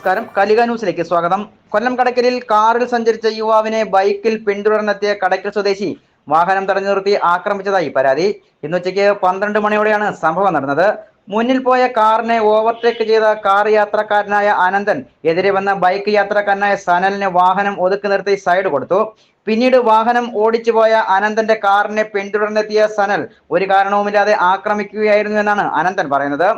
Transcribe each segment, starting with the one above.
നമസ്കാരം. കലിക ന്യൂസിലേക്ക് സ്വാഗതം. കൊല്ലം കടക്കലിൽ കാറിൽ സഞ്ചരിച്ച യുവാവിനെ ബൈക്കിൽ പിന്തുടർന്നെത്തിയ കടക്കൽ സ്വദേശി വാഹനം തടഞ്ഞു നിർത്തി ആക്രമിച്ചതായി പരാതി. ഇന്ന് ഉച്ചയ്ക്ക് പന്ത്രണ്ട് മണിയോടെയാണ് സംഭവം നടന്നത്. മുന്നിൽ പോയ കാറിനെ ഓവർടേക്ക് ചെയ്ത കാർ യാത്രക്കാരനായ അനന്തൻ എതിരെ വന്ന ബൈക്ക് യാത്രക്കാരനായ സനലിന് വാഹനം ഒതുക്കി നിർത്തി സൈഡ് കൊടുത്തു. പിന്നീട് വാഹനം ഓടിച്ചു പോയ അനന്തന്റെ കാറിനെ പിന്തുടർന്നെത്തിയ സനൽ ഒരു കാരണവുമില്ലാതെ ആക്രമിക്കുകയായിരുന്നു എന്നാണ് അനന്തൻ പറയുന്നത്.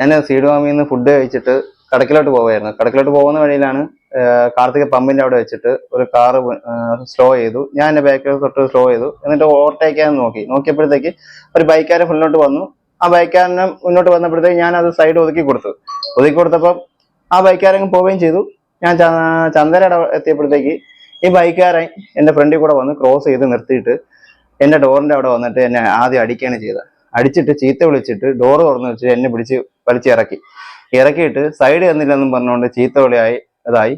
ഞാൻ സീഡ് വാമിന്ന് ഫുഡ് കഴിച്ചിട്ട് കടക്കിലോട്ട് പോവായിരുന്നു കടക്കിലോട്ട് പോകുന്ന വഴിയിലാണ് കാർത്തിക പമ്പിന്റെ അവിടെ വെച്ചിട്ട് ഒരു കാറ് സ്ലോ ചെയ്തു. ഞാൻ എന്റെ ബാക്കിൽ തൊട്ട് സ്ലോ ചെയ്തു. എന്നിട്ട് ഓവർടേക്ക് ചെയ്യാൻ നോക്കി. നോക്കിയപ്പോഴത്തേക്ക് ഒരു ബൈക്കാരൻ മുന്നോട്ട് വന്നു. ആ ബൈക്കാരനെ മുന്നോട്ട് വന്നപ്പോഴത്തേക്ക് ഞാൻ അത് സൈഡ് ഒതുക്കി കൊടുത്തു. ഒതുക്കി കൊടുത്തപ്പം ആ ബൈക്കാരൻ പോവുകയും ചെയ്തു. ഞാൻ ചന്ദന എത്തിയപ്പോഴത്തേക്ക് ഈ ബൈക്കാരൻ എന്റെ ഫ്രണ്ടിൽ കൂടെ വന്ന് ക്രോസ് ചെയ്ത് നിർത്തിയിട്ട് എന്റെ ഡോറിന്റെ അവിടെ വന്നിട്ട് എന്നെ ആദ്യം അടിക്കുകയാണ് ചെയ്തത്. അടിച്ചിട്ട് ചീത്ത വിളിച്ചിട്ട് ഡോർ തുറന്ന് വെച്ചിട്ട് എന്നെ പിടിച്ച് വലിച്ചിറക്കി. ഇറക്കിയിട്ട് സൈഡ് തന്നില്ലെന്നും പറഞ്ഞുകൊണ്ട് ചീത്ത അതായി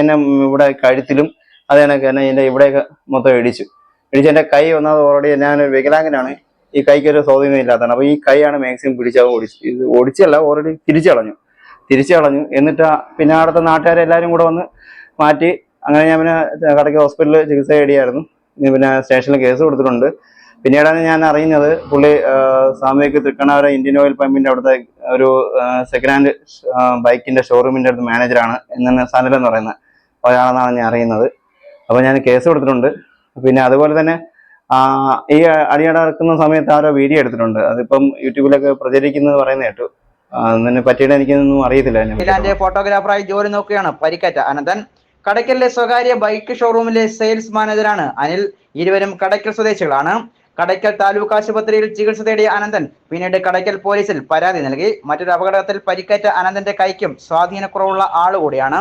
എന്നെ ഇവിടെ കഴുത്തിലും അത് കണക്ക് തന്നെ എന്റെ ഇവിടെയൊക്കെ മൊത്തം ഇടിച്ചു. ഇടിച്ച് എന്റെ കൈ ഒന്നാമത് ഓൾറെഡി ഞാനൊരു വികലാംഗനാണ്. ഈ കൈക്ക് ഒരു സ്വാധീനം ഇല്ലാത്തതാണ്. അപ്പൊ ഈ കൈയാണ് മാക്സിമം പിടിച്ചത് ഓടിച്ചു ഇത് ഓടിച്ചല്ല ഓൾറെഡി തിരിച്ചു കളഞ്ഞു തിരിച്ചു കളഞ്ഞു എന്നിട്ട് പിന്നെ അവിടുത്തെ നാട്ടുകാരെല്ലാരും കൂടെ വന്ന് മാറ്റി അങ്ങനെ ഞാൻ പിന്നെ കടയ്ക്ക് ഹോസ്പിറ്റലിൽ ചികിത്സ തേടിയായിരുന്നു. പിന്നെ സ്റ്റേഷനിൽ കേസ് കൊടുത്തിട്ടുണ്ട്. പിന്നീടാണ് ഞാൻ അറിയുന്നത് പുള്ളി സാമൂഹിക തൃക്കണാവര ഇന്ത്യൻ ഓയിൽ പമ്പിന്റെ അവിടുത്തെ ഒരു സെക്കൻഡ് ഹാൻഡ് ബൈക്കിന്റെ ഷോറൂമിന്റെ അടുത്ത് മാനേജറാണ് എന്നാണ് സനൽ എന്ന് പറയുന്ന ഒരാളെന്നാണ് ഞാൻ അറിയുന്നത്. അപ്പൊ ഞാൻ കേസ് കൊടുത്തിട്ടുണ്ട്. പിന്നെ അതുപോലെ തന്നെ ഈ അടിയടക്കുന്ന സമയത്ത് ആരോ വീഡിയോ എടുത്തിട്ടുണ്ട്. അതിപ്പം യൂട്യൂബിലൊക്കെ പ്രചരിക്കുന്നത് പറയുന്ന കേട്ടു. അതിനെ പറ്റിയിട്ട് എനിക്കൊന്നും അറിയത്തില്ല ഫോട്ടോഗ്രാഫറായി ജോലി നോക്കുകയാണ് പരിക്കേറ്റ അനന്തൻ. കടയ്ക്കലിലെ സ്വകാര്യ ബൈക്ക് ഷോറൂമിലെ സെയിൽസ് മാനേജറാണ് അനിൽ. ഇരുവരും കടയ്ക്കൽ സ്വദേശികളാണ്. കടയ്ക്കൽ താലൂക്ക് ആശുപത്രിയിൽ ചികിത്സ തേടിയ അനന്തൻ പിന്നീട് കടയ്ക്കൽ പോലീസിൽ പരാതി നൽകി. മറ്റൊരു അപകടത്തിൽ പരിക്കേറ്റ അനന്തന്റെ കൈക്കും സ്വാധീനക്കുറവുള്ള ആളുകൂടിയാണ്